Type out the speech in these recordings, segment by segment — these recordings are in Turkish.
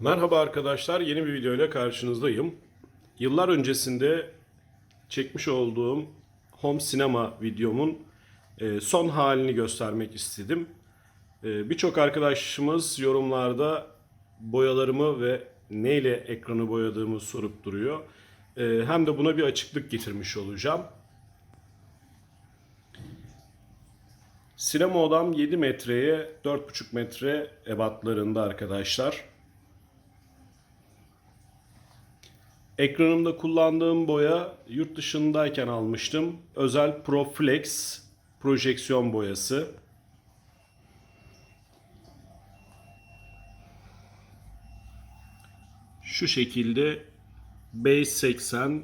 Merhaba arkadaşlar, yeni bir video ile karşınızdayım. Yıllar öncesinde çekmiş olduğum home sinema videomun e, son halini göstermek istedim. E, Birçok arkadaşımız yorumlarda boyalarımı ve neyle ekranı boyadığımı sorup duruyor. E, Hem de buna bir açıklık getirmiş olacağım. Sinema odam 7 metreye 4,5 metre ebatlarında arkadaşlar. Ekranımda kullandığım boya yurt dışındayken almıştım. Özel Proflex projeksiyon boyası. Şu şekilde Base 80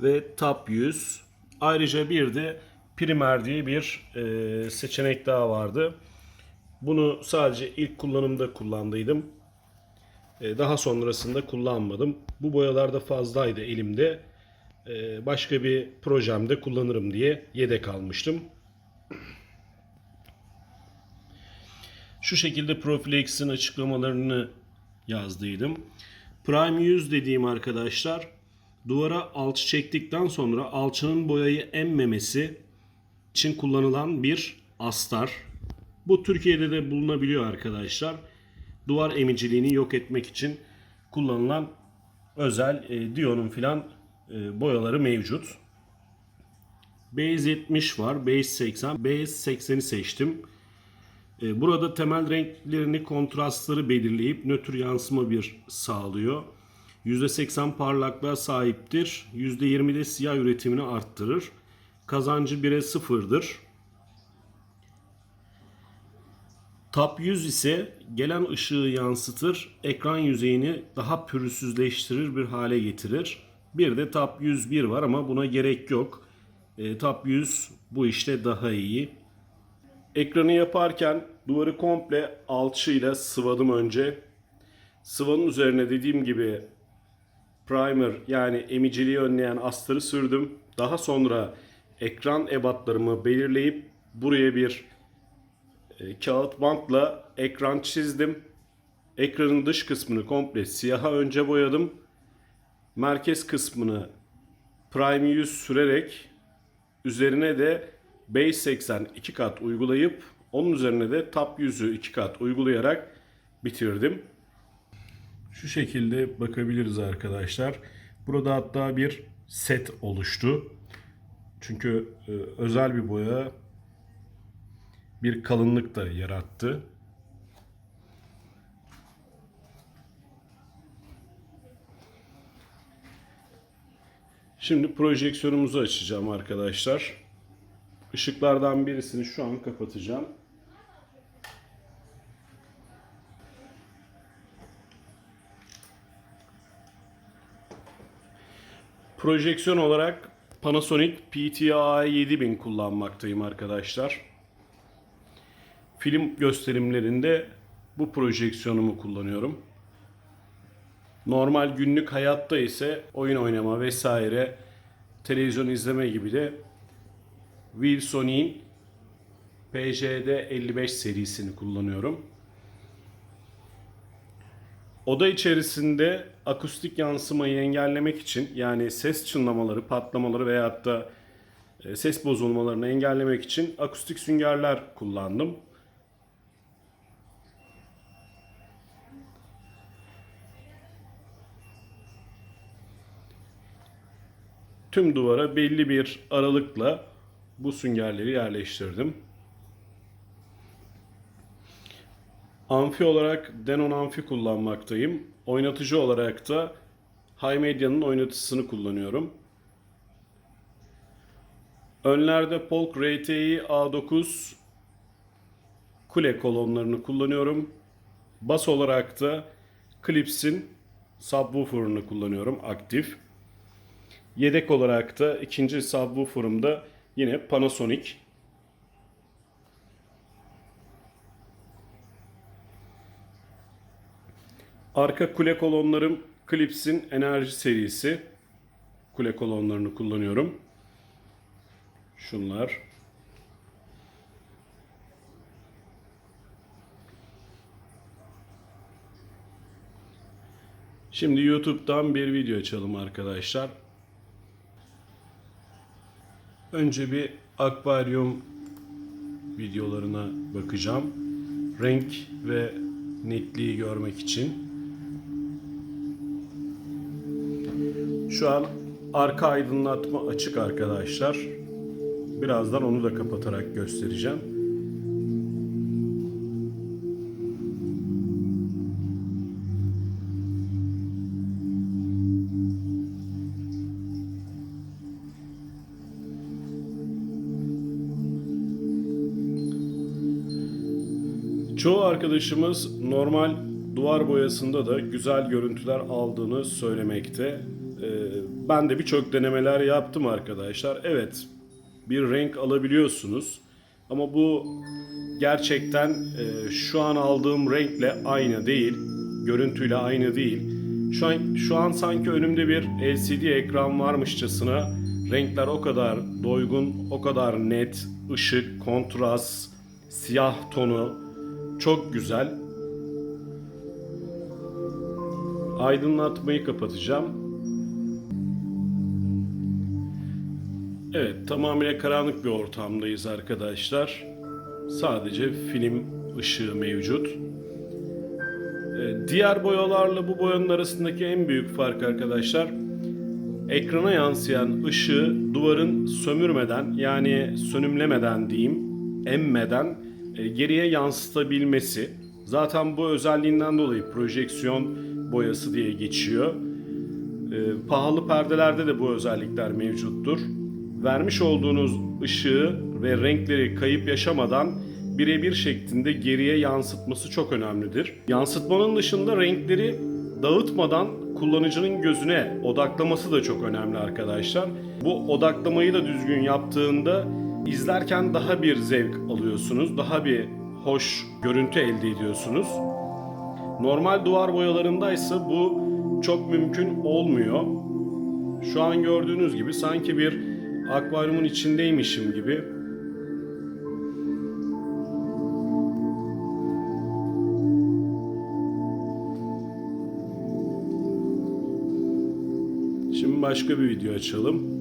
ve Top 100. Ayrıca bir de Primer diye bir e, seçenek daha vardı. Bunu sadece ilk kullanımda kullandıydım. E, Daha sonrasında kullanmadım. Bu boyalar da fazlaydı elimde. E, Başka bir projemde kullanırım diye yedek almıştım. Şu şekilde Profilex'in açıklamalarını yazdıydım. Prime 100 dediğim arkadaşlar duvara alçı çektikten sonra alçının boyayı emmemesi için kullanılan bir astar. Bu Türkiye'de de bulunabiliyor arkadaşlar duvar emiciliğini yok etmek için kullanılan özel e, Dion'un filan e, boyaları mevcut. Base 70 var, Base 80, Base 80'i seçtim. E, burada temel renklerini, kontrastları belirleyip nötr yansıma bir sağlıyor. %80 parlaklığa sahiptir. %20 de siyah üretimini arttırır. Kazancı 1'e 0'dır. Top 100 ise gelen ışığı yansıtır, ekran yüzeyini daha pürüzsüzleştirir bir hale getirir. Bir de Top 101 var ama buna gerek yok. E, Top 100 bu işte daha iyi. Ekranı yaparken duvarı komple alçıyla sıvadım önce. Sıvanın üzerine dediğim gibi primer yani emiciliği önleyen astarı sürdüm. Daha sonra ekran ebatlarımı belirleyip buraya bir e, kağıt bantla ekran çizdim. Ekranın dış kısmını komple siyaha önce boyadım. Merkez kısmını Prime 100 sürerek üzerine de Base 80 iki kat uygulayıp onun üzerine de Top 100'ü iki kat uygulayarak bitirdim. Şu şekilde bakabiliriz arkadaşlar. Burada hatta bir set oluştu. Çünkü e, özel bir boya bir kalınlık da yarattı. Şimdi projeksiyonumuzu açacağım arkadaşlar. Işıklardan birisini şu an kapatacağım. Projeksiyon olarak Panasonic PTI 7000 kullanmaktayım arkadaşlar. Film gösterimlerinde bu projeksiyonumu kullanıyorum. Normal günlük hayatta ise oyun oynama vesaire televizyon izleme gibi de Wilson'in PJD 55 serisini kullanıyorum. Oda içerisinde akustik yansımayı engellemek için yani ses çınlamaları, patlamaları veyahut da e, ses bozulmalarını engellemek için akustik süngerler kullandım. Tüm duvara belli bir aralıkla bu süngerleri yerleştirdim. Amfi olarak Denon amfi kullanmaktayım. Oynatıcı olarak da High Media'nın oynatıcısını kullanıyorum. Önlerde Polk RTI A9 kule kolonlarını kullanıyorum. Bas olarak da Klips'in subwoofer'ını kullanıyorum aktif. Yedek olarak da ikinci subwoofer'ımda yine Panasonic. Arka kule kolonlarım Klips'in enerji serisi. Kule kolonlarını kullanıyorum. Şunlar. Şimdi YouTube'dan bir video açalım arkadaşlar. Önce bir akvaryum videolarına bakacağım. Renk ve netliği görmek için. Şu an arka aydınlatma açık arkadaşlar. Birazdan onu da kapatarak göstereceğim. Çoğu arkadaşımız normal duvar boyasında da güzel görüntüler aldığını söylemekte. Ee, Ben de birçok denemeler yaptım arkadaşlar. Evet, bir renk alabiliyorsunuz. Ama bu gerçekten e, şu an aldığım renkle aynı değil. Görüntüyle aynı değil. Şu an şu an sanki önümde bir LCD ekran varmışçasına renkler o kadar doygun, o kadar net, ışık, kontrast, siyah tonu çok güzel. Aydınlatmayı kapatacağım. Evet, tamamıyla karanlık bir ortamdayız arkadaşlar. Sadece film ışığı mevcut. Ee, Diğer boyalarla bu boyanın arasındaki en büyük fark arkadaşlar ekrana yansıyan ışığı duvarın sömürmeden yani sönümlemeden diyeyim emmeden geriye yansıtabilmesi. Zaten bu özelliğinden dolayı projeksiyon boyası diye geçiyor. E, pahalı perdelerde de bu özellikler mevcuttur. Vermiş olduğunuz ışığı ve renkleri kayıp yaşamadan birebir şeklinde geriye yansıtması çok önemlidir. Yansıtmanın dışında renkleri dağıtmadan kullanıcının gözüne odaklaması da çok önemli arkadaşlar. Bu odaklamayı da düzgün yaptığında izlerken daha bir zevk alıyorsunuz. Daha bir hoş görüntü elde ediyorsunuz. Normal duvar boyalarındaysa bu çok mümkün olmuyor. Şu an gördüğünüz gibi sanki bir akvaryumun içindeymişim gibi Şimdi başka bir video açalım.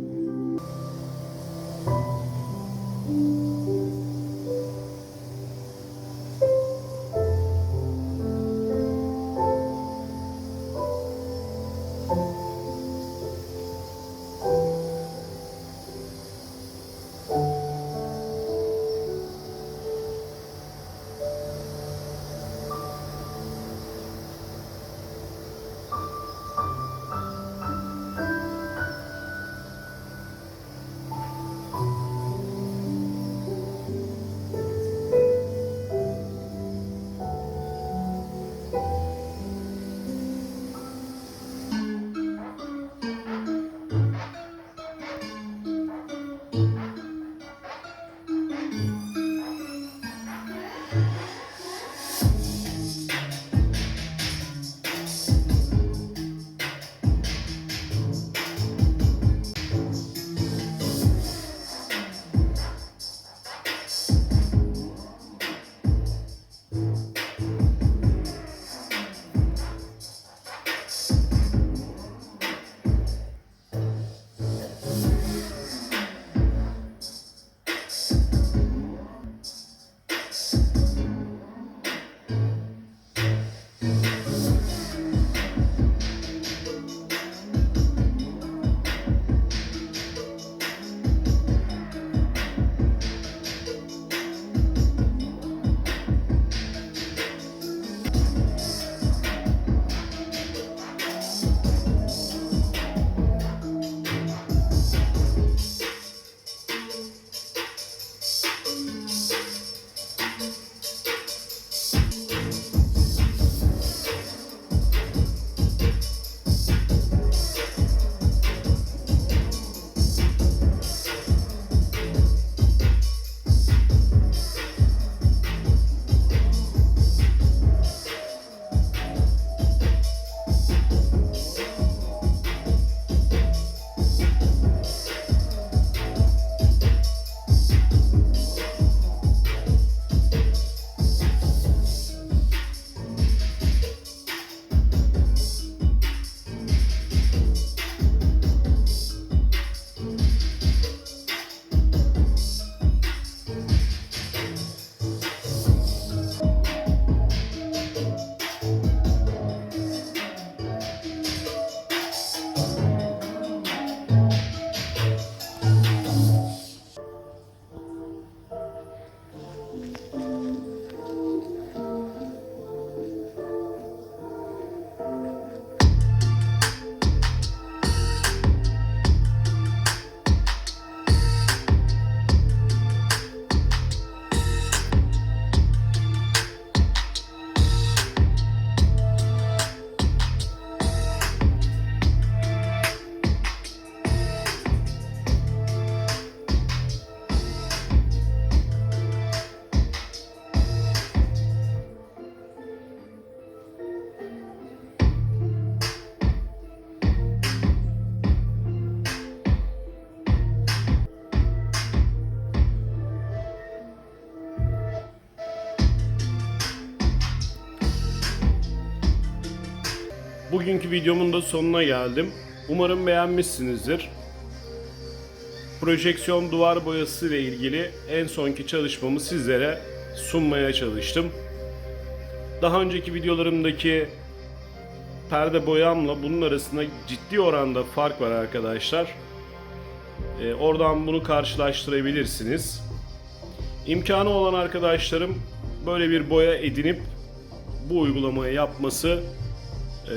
Bugünkü videomun da sonuna geldim. Umarım beğenmişsinizdir. Projeksiyon duvar boyası ile ilgili en sonki çalışmamı sizlere sunmaya çalıştım. Daha önceki videolarımdaki perde boyamla bunun arasında ciddi oranda fark var arkadaşlar. Ee, oradan bunu karşılaştırabilirsiniz. İmkanı olan arkadaşlarım böyle bir boya edinip bu uygulamayı yapması e,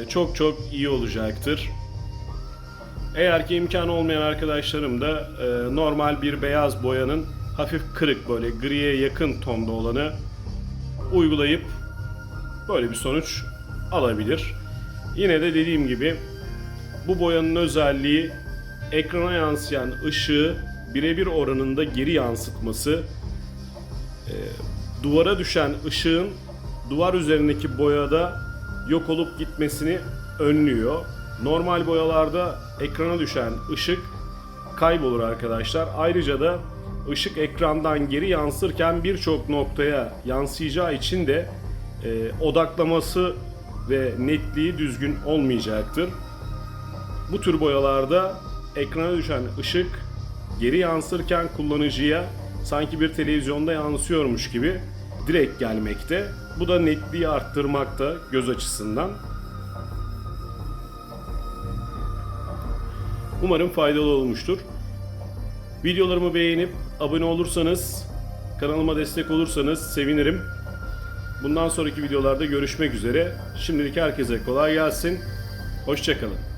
çok çok iyi olacaktır. Eğer ki imkanı olmayan arkadaşlarım da e, normal bir beyaz boyanın hafif kırık böyle griye yakın tonda olanı uygulayıp böyle bir sonuç alabilir. Yine de dediğim gibi bu boyanın özelliği ekrana yansıyan ışığı birebir oranında geri yansıtması e, duvara düşen ışığın duvar üzerindeki boyada yok olup gitmesini önlüyor. Normal boyalarda ekrana düşen ışık kaybolur arkadaşlar. Ayrıca da ışık ekrandan geri yansırken birçok noktaya yansıyacağı için de e, odaklaması ve netliği düzgün olmayacaktır. Bu tür boyalarda ekrana düşen ışık geri yansırken kullanıcıya sanki bir televizyonda yansıyormuş gibi direkt gelmekte. Bu da netliği arttırmakta göz açısından. Umarım faydalı olmuştur. Videolarımı beğenip abone olursanız, kanalıma destek olursanız sevinirim. Bundan sonraki videolarda görüşmek üzere. Şimdilik herkese kolay gelsin. Hoşçakalın.